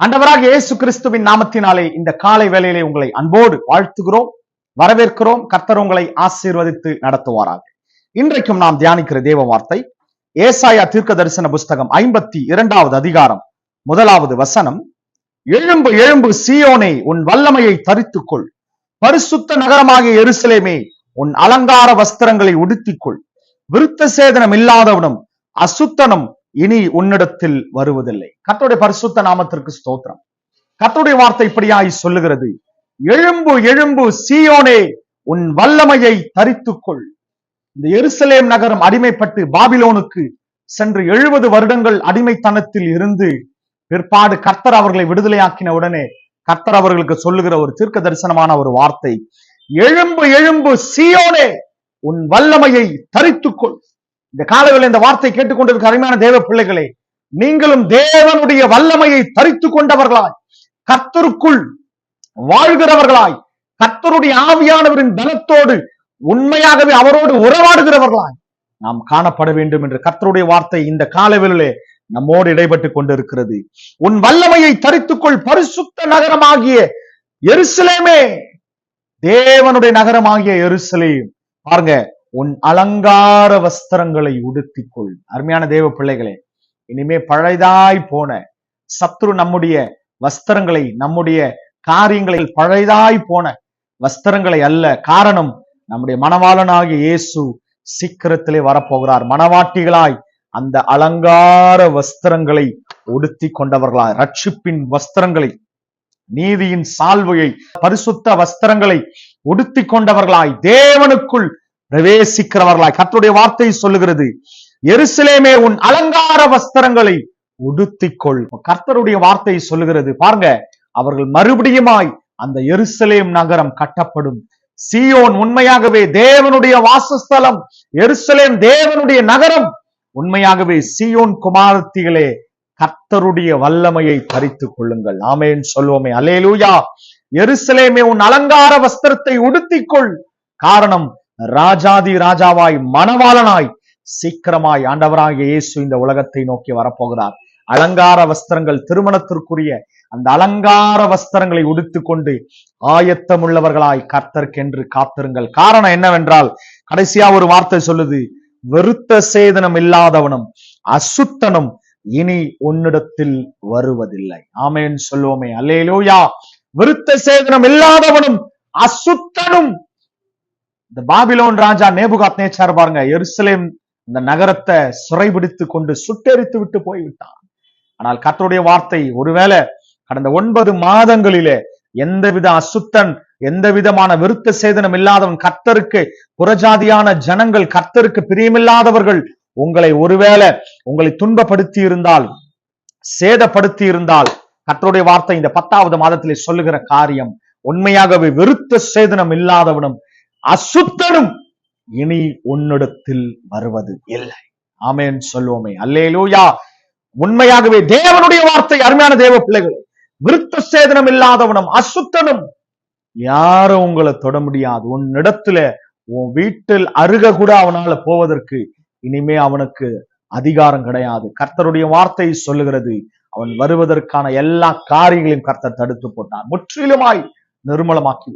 அண்டவராக இயேசு கிறிஸ்துவின் நாமத்தினாலே இந்த காலை வேளையிலே உங்களை அன்போடு வாழ்த்துகிறோம் வரவேற்கிறோம். கர்த்தர் உங்களை ஆசீர்வதித்து நடத்துவாராக. இன்றைக்கும் நாம் தியானிக்கிற தேவ வார்த்தை ஏசாயா தீர்க்க தரிசன புஸ்தகம் ஐம்பத்தி இரண்டாவது அதிகாரம் முதலாவது வசனம். எழும்பு எழும்பு சியோனே உன் வல்லமையை தரித்துக்கொள். பரிசுத்த நகரமாகிய எருசலேமே உன் அலங்கார வஸ்திரங்களை உடுத்திக்கொள். விருத்த சேதனம் இல்லாதவனும் அசுத்தனும் இனி உன்னிடத்தில் வருவதில்லை. கர்த்தருடைய பரிசுத்த நாமத்திற்கு ஸ்தோத்திரம். கர்த்தருடைய வார்த்தை இப்படியாய் சொல்லுகிறது. எழும்பு எழும்பு சீயோனே உன் வல்லமையை தரித்துக்கொள். இந்த எருசலேம் நகரம் அடிமைப்பட்டு பாபிலோனுக்கு சென்று எழுபது வருடங்கள் அடிமைத்தனத்தில் இருந்து பிற்பாடு கர்த்தர் அவர்களை விடுதலையாக்கின உடனே கர்த்தர் அவர்களுக்கு சொல்லுகிற ஒரு தீர்க்க தரிசனமான ஒரு வார்த்தை. எழும்பு எழும்பு சீயோனே உன் வல்லமையை தரித்துக்கொள். இந்த காலவில் இந்த வார்த்தை கேட்டுக்கொண்டிருக்க அருமையான தேவ பிள்ளைகளே நீங்களும் தேவனுடைய வல்லமையை தரித்து கொண்டவர்களாய் கர்த்தருக்குள் வாழ்கிறவர்களாய் கர்த்தருடைய ஆவியானவரின் பலத்தோடு உண்மையாகவே அவரோடு உறவாடுகிறவர்களாய் நாம் காணப்பட வேண்டும் என்று கர்த்தருடைய வார்த்தை இந்த காலவிலே நம்மோடு இடைபட்டு கொண்டிருக்கிறது. உன் வல்லமையை தரித்துக்கொள் பரிசுத்த நகரமாகிய எருசலேமே. தேவனுடைய நகரமாகிய எருசலேம். பாருங்க உன் அலங்கார வஸ்திரங்களை உடுத்திக்கொள். அருமையான தேவ பிள்ளைகளே இனிமே பழைதாய் போன சத்ரு நம்முடைய வஸ்திரங்களை நம்முடைய காரியங்களை பழைதாய் போன வஸ்திரங்களை அல்ல காரணம் நம்முடைய மணவாளனாகிய இயேசு சீக்கிரத்திலே வரப்போகிறார். மணவாட்டிகளாய் அந்த அலங்கார வஸ்திரங்களை உடுத்தி கொண்டவர்களாய் ரட்சிப்பின் வஸ்திரங்களை நீதியின் சால்வையை பரிசுத்த வஸ்திரங்களை உடுத்தி கொண்டவர்களாய் தேவனுக்குள் பிரவேசிக்கிறவர்களாய் கர்த்தருடைய வார்த்தை சொல்லுகிறது. எருசலேமே உன் அலங்கார வஸ்திரங்களை உடுத்திக்கொள். கர்த்தருடைய வார்த்தை சொல்லுகிறது. பாருங்க அவர்கள் மறுபடியுமாய் அந்த எருசலேம் நகரம் கட்டப்படும். சீயோன் உண்மையாகவே தேவனுடைய வாசஸ்தலம் எருசலேம் தேவனுடைய நகரம். உண்மையாகவே சீயோன் குமாரத்திகளே கர்த்தருடைய வல்லமையை பறித்துக் கொள்ளுங்கள். ஆமேன் சொல்வோமே. அலேலூயா எருசலேமே உன் அலங்கார வஸ்திரத்தை உடுத்திக்கொள். காரணம் ராஜாதி ராஜாவாய் மணவாளனாய் சீக்கிரமாய் ஆண்டவராகிய இயேசு இந்த உலகத்தை நோக்கி வரப்போகிறார். அலங்கார வஸ்திரங்கள் திருமணத்திற்குரிய அந்த அலங்கார வஸ்திரங்களை உடுத்துக்கொண்டு ஆயத்தமுள்ளவர்களாய் கர்த்தர்க்கென்று காத்திருங்கள். காரணம் என்னவென்றால் கடைசியா ஒரு வார்த்தை சொல்லுது வெறுத்த சேதனம் இல்லாதவனும் அசுத்தனும் இனி உன்னிடத்தில் வருவதில்லை. ஆமேன் சொல்லுவோமே. அல்லேலோயா. விருத்த சேதனம் இல்லாதவனும் அசுத்தனும் இந்த பாபிலோன் ராஜா நேபுகாத் நேச்சார் பாருங்க எருசலேம் இந்த நகரத்தை சிறைபிடித்து கொண்டு சுட்டெரித்து விட்டு போய்விட்டான். ஆனால் கர்த்தருடைய வார்த்தை ஒருவேளை கடந்த ஒன்பது மாதங்களிலே எந்தவித அசுத்தன் எந்த விதமான விருத்த சேதனம் இல்லாதவன் கர்த்தருக்கு புறஜாதியான ஜனங்கள் கர்த்தருக்கு பிரியமில்லாதவர்கள் உங்களை ஒருவேளை உங்களை துன்பப்படுத்தி இருந்தால் சேதப்படுத்தி இருந்தால் கர்த்தருடைய வார்த்தை இந்த பத்தாவது மாதத்திலே சொல்லுகிற காரியம் உண்மையாகவே விருத்த சேதனம் இல்லாதவனும் அசுத்தனும் இனி உன்னிடத்தில் வருவது இல்லை. ஆமேன் சொல்லுவோமே அல்லேலூயா. உண்மையாகவே தேவனுடைய வார்த்தை அருமையான தேவ பிள்ளைகள் விருத்த சேதனம் இல்லாதவனும் அசுத்தனும். யாரும் உங்களை தொட முடியாது. உன்னிடத்துல உன் வீட்டில் அருக கூட அவனால போவதற்கு இனிமே அவனுக்கு அதிகாரம் கிடையாது. கர்த்தருடைய வார்த்தை சொல்லுகிறது அவன் வருவதற்கான எல்லா காரியங்களையும் கர்த்தர் தடுத்து போட்டார். முற்றிலுமாய் நிர்மலமாக்கி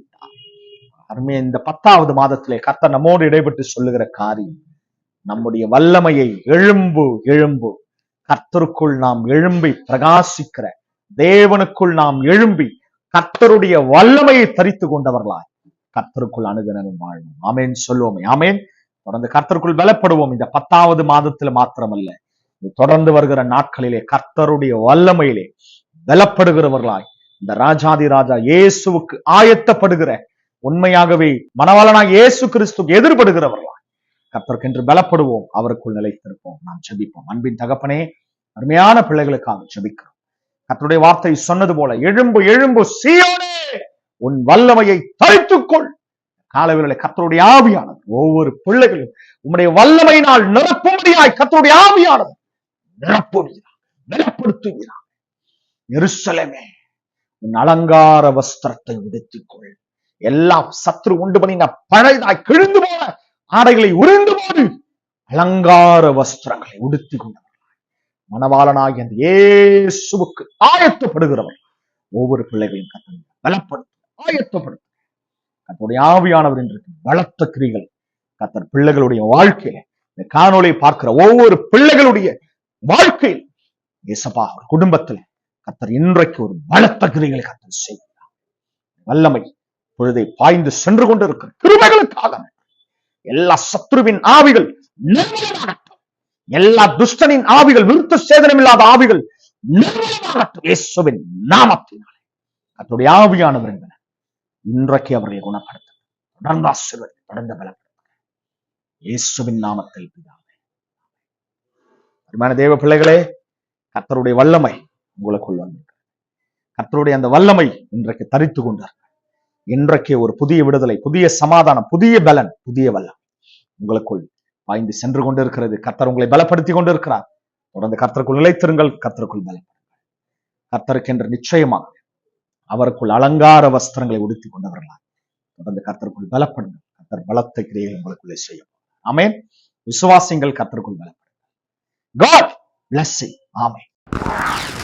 அருமையா இந்த பத்தாவது மாதத்திலே கர்த்தர் நம்மோடு இடைப்பட்டு சொல்லுகிற காரியம் நம்முடைய வல்லமையை எழும்பு எழும்பு. கர்த்தருக்குள் நாம் எழும்பி பிரகாசிக்கிற தேவனுக்குள் நாம் எழும்பி கர்த்தருடைய வல்லமையை தரித்து கொண்டவர்களாய் கர்த்தருக்குள் அணுகனும் வாழும். ஆமேன் சொல்லுவோமே ஆமேன். தொடர்ந்து கர்த்தருக்குள் பலப்படுவோம். இந்த பத்தாவது மாதத்துல மாத்திரமல்ல தொடர்ந்து வருகிற நாட்களிலே கர்த்தருடைய வல்லமையிலே பலப்படுகிறவர்களாய் இந்த ராஜாதி ராஜா இயேசுவுக்கு ஆயத்தப்படுகிற உண்மையாகவே மனவாளனாக இயேசு கிறிஸ்துக்கு எதிர்படுகிறவர்களா? கத்தர்க்கென்று பலப்படுவோம் அவருக்குள் நிலைத்திருப்போம் நாம் ஜபிப்போம். அன்பின் தகப்பனே அருமையான பிள்ளைகளுக்காக ஜபிக்கிறோம். கத்தருடைய வார்த்தை சொன்னது போல எழும்பு எழும்பு சீயோனே உன் வல்லமையை தரித்துக்கொள். காலவேளை கத்தருடைய ஆவியானது ஒவ்வொரு பிள்ளைகளும் உம்முடைய வல்லமையினால் நிரப்பும்படியாய் கத்தருடைய ஆவியானது நிரப்புகிறார் நிலப்படுத்துகிறார் எருசலமே உன் அலங்கார வஸ்திரத்தை உடுத்திக்கொள். எல்லாம் சத்ரு உண்டு பண்ணின பழையதாய் கிழிந்து போன ஆடைகளை உறிந்து போது அலங்கார வஸ்திரங்களை உடுத்தி கொண்டவர்களாய். மணவாளனாகி அந்த இயேசுவுக்கு ஆயத்தப்படுகிறவர். ஒவ்வொரு பிள்ளைகளையும் கத்தனை பலப்படுத்த ஆயத்தப்படுத்த கத்தருடைய ஆவியானவர் என்று பலத்த கிரிகள் கத்தர் பிள்ளைகளுடைய வாழ்க்கையில இந்த காணொலியை பார்க்கிற ஒவ்வொரு பிள்ளைகளுடைய வாழ்க்கையில் இயேசப்பா ஒரு குடும்பத்துல கத்தர் இன்றைக்கு ஒரு பலத்த கிரிகளை கத்தர் செய்கிறார். வல்லமை பொழுதை பாய்ந்து சென்று கொண்டிருக்கிற கிருமைகளுக்காக எல்லா சத்ருவின் ஆவிகள் எல்லா துஷ்டனின் ஆவிகள் விருத்த சேதனம் இல்லாத ஆவிகள் நிர்மூலமாகட்டும் இயேசுவின் நாமத்தினாலே. கத்தருடைய ஆவியானவர் என்பன. இன்றைக்கு அவர்களை குணப்படுத்த தொடர்ந்து ஆசிர்வதி தொடர்ந்து பலப்படுத்த இயேசுவின் நாமத்தில் பிதாவே. அருமையான தேவ பிள்ளைகளே கத்தருடைய வல்லமை உங்களுக்குள் வந்திருக்கிறது. கத்தருடைய அந்த வல்லமை இன்றைக்கு தரித்து கொண்டார் இன்றைக்கு ஒரு புதிய விடுதலை புதிய சமாதானம் புதிய பலன் புதிய வல்லம் உங்களுக்குள் பாய்ந்து சென்று கொண்டிருக்கிறது. கர்த்தர் உங்களை பலப்படுத்தி கொண்டிருக்கிறார். தொடர்ந்து கர்த்தருக்குள் நிலைத்திருங்கள் கர்த்தருக்குள் பலப்படுங்கள். கர்த்தருக்கென்று நிச்சயமாக அவருக்குள் அலங்கார வஸ்திரங்களை உடுத்திக் கொண்டவர்களாய். தொடர்ந்து கர்த்தருக்குள் பலப்படுங்கள். கர்த்தர் பலத்த கிரியை உங்களுக்குள்ளே செய்யும். ஆமேன். விசுவாசிங்கள் கர்த்தருக்குள் பலப்படுங்கள். God plus you.